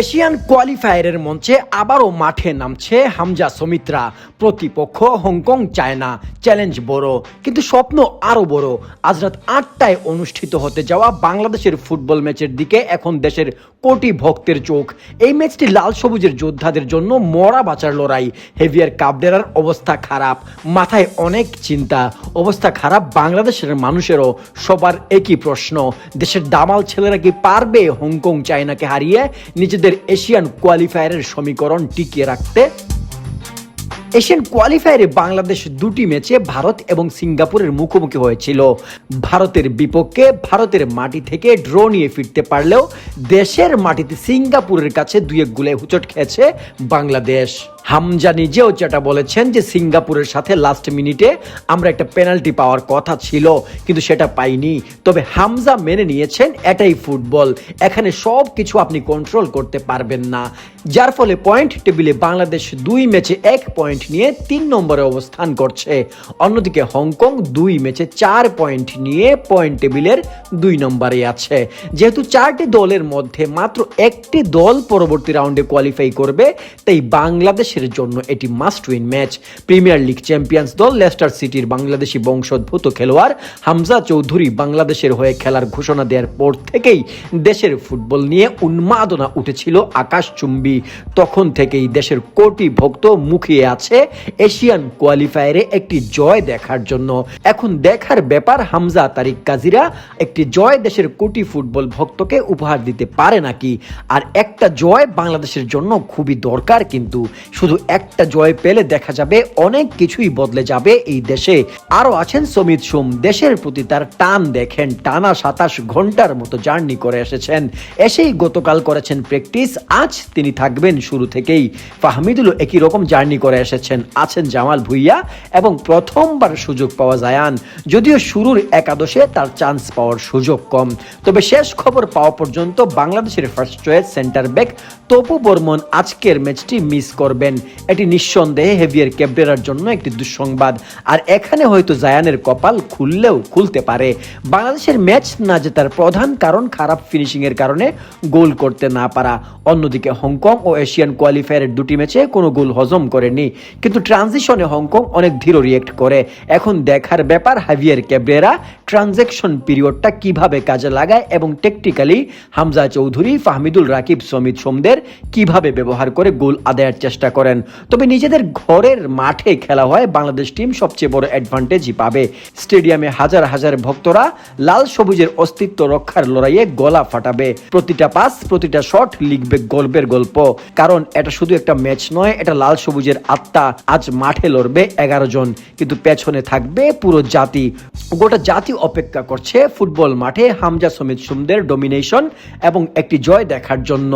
Asian কোয়ালিফায়ারের মঞ্চে আবারও মাঠে নামছে হামজা সমিত্রা। প্রতিপক্ষ হংকং, চায়না, চ্যালেঞ্জ বড়, কিন্তু স্বপ্ন আরও বড়। আজ রাত আটটায় অনুষ্ঠিত হতে যাওয়া বাংলাদেশের ফুটবল ম্যাচের দিকে এখন দেশের কোটি ভক্তের চোখ। এই ম্যাচটি লাল সবুজের যোদ্ধাদের জন্য মরা বাঁচার লড়াই। হেভিয়ার কাবডেরার অবস্থা খারাপ, মাথায় অনেক চিন্তা। অবস্থা খারাপ বাংলাদেশের মানুষেরও, সবার একই প্রশ্ন। দেশের দামাল ছেলেরা কি পারবে হংকং, চায়নাকে হারিয়ে? নিজেদের এশিয়ান কোয়ালিফায়ারের সমীকরণ টিকিয়ে রাখতে। এশিয়ান কোয়ালিফায়ারে বাংলাদেশ দুটি ম্যাচে ভারত এবং সিঙ্গাপুরের মুখোমুখি হয়েছিল। ভারতের বিপক্ষে ভারতের মাটি থেকে ড্র নিয়ে ফিরতে পারলেও দেশের মাটিতে সিঙ্গাপুরের কাছে দুয়েক গুলে হুচট খেয়েছে বাংলাদেশ। হামজা নিজেও যেটা বলেছেন যে সিঙ্গাপুরের সাথে লাস্ট মিনিটে আমরা একটা পেনাল্টি পাওয়ার কথা ছিল, কিন্তু সেটা পাইনি। তবে হামজা মেনে নিয়েছেন এটাই ফুটবল এখানে সব কিছু আপনি কন্ট্রোল করতে পারবেন না। যার ফলে পয়েন্ট টেবিলে বাংলাদেশ দুই ম্যাচে এক পয়েন্ট নিয়ে তিন নম্বরে অবস্থান করছে। অন্যদিকে হংকং দুই ম্যাচে চার পয়েন্ট নিয়ে পয়েন্ট টেবিলের দুই নম্বরে আছে। যেহেতু চারটি দলের মধ্যে মাত্র একটি দল পরবর্তী রাউন্ডে কোয়ালিফাই করবে, তাই বাংলাদেশের জন্য এটি must win match premier league champions দল লেস্টার সিটির বাংলাদেশি বংশোদ্ভূত খেলোয়াড় হামজা চৌধুরী বাংলাদেশের হয়ে খেলার ঘোষণা দেওয়ার পর থেকেই দেশের ফুটবল নিয়ে উন্মাদনা উঠেছিল আকাশচুম্বী। তখন থেকেই দেশের কোটি ভক্ত মুখিয়ে আছে এশিয়ান কোয়ালিফায়ারে একটি জয় দেখার জন্য। এখন দেখার ব্যাপার, হামজা তারিক কাজিরা একটি জয় দেশের কোটি ফুটবল ভক্তকে উপহার দিতে পারে নাকি? আর একটা জয় বাংলাদেশের জন্য খুবই দরকার কিন্তু। শুধু একটা জয় পেলে দেখা যাবে, অনেক কিছুই বদলে যাবে এই দেশে। আরও আছেন সমিত সোম, দেশের প্রতি তার টান দেখেন, টানা সাতাশ ঘণ্টার মতো জার্নি করে এসেছেন। এসেই গতকাল করেছেন প্র্যাকটিস, আজ তিনি থাকবেন শুরু থেকেই। ফাহমিদুল একই রকম জার্নি করে এসেছেন, আছেন জামাল ভুইয়া এবং প্রথমবার সুযোগ পাওয়া জায়ান। যদিও শুরুর একাদশে তার চান্স পাওয়ার সুযোগ কম। তবে শেষ খবর পাওয়া পর্যন্ত বাংলাদেশের first choice centre back Topu Barman আজকের ম্যাচটি মিস করবেন। এটি নিঃসন্দেহে হেভিয়ার ক্যাবডেরার জন্য একটি দুঃসংবাদ। আর এখানে হয়তো জায়ানের কপাল খুললেও খুলতে পারে। বাংলাদেশের ম্যাচ না জেতার প্রধান কারণ খারাপ ফিনিশিং এর কারণে গোল করতে না পারা। অন্যদিকে হংকং ও এশিয়ান কোয়ালিফায়ারের দুটি ম্যাচে কোনো গোল হজম করেনি। কিন্তু ট্রানজিশনে হংকং অনেক ধীর রিয়েক্ট করে। এখন দেখার ব্যাপার, হাভিয়ার ক্যাবরেরা ট্রানজ্যাকশন পিরিয়ডটা কীভাবে কাজে লাগায় এবং টেকটিক্যালি হামজা চৌধুরী, ফাহমিদুল রাকিব, সমিত সোমদের কীভাবে ব্যবহার করে গোল আদায়ের চেষ্টা করেন। তবে নিজেদের ঘরের মাঠে খেলা হয়, বাংলাদেশ টিম সবচেয়ে বড় অ্যাডভান্টেজই পাবে। স্টেডিয়ামে হাজার হাজার ভক্তরা লাল সবুজের অস্তিত্ব রক্ষার লড়াইয়ে গলা ফাটাবে। প্রতিটা পাস প্রতিটা শট লিখবে গল্পের গল্প। কারণ এটা শুধু একটা ম্যাচ নয়, এটা লাল সবুজের আত্মা। আজ মাঠে লড়বে এগারো জন, কিন্তু পেছনে থাকবে পুরো জাতি। গোটা জাতি অপেক্ষা করছে ফুটবল মাঠে হামজা সমিত সুমদের ডোমিনেশন এবং একটি জয় দেখার জন্য।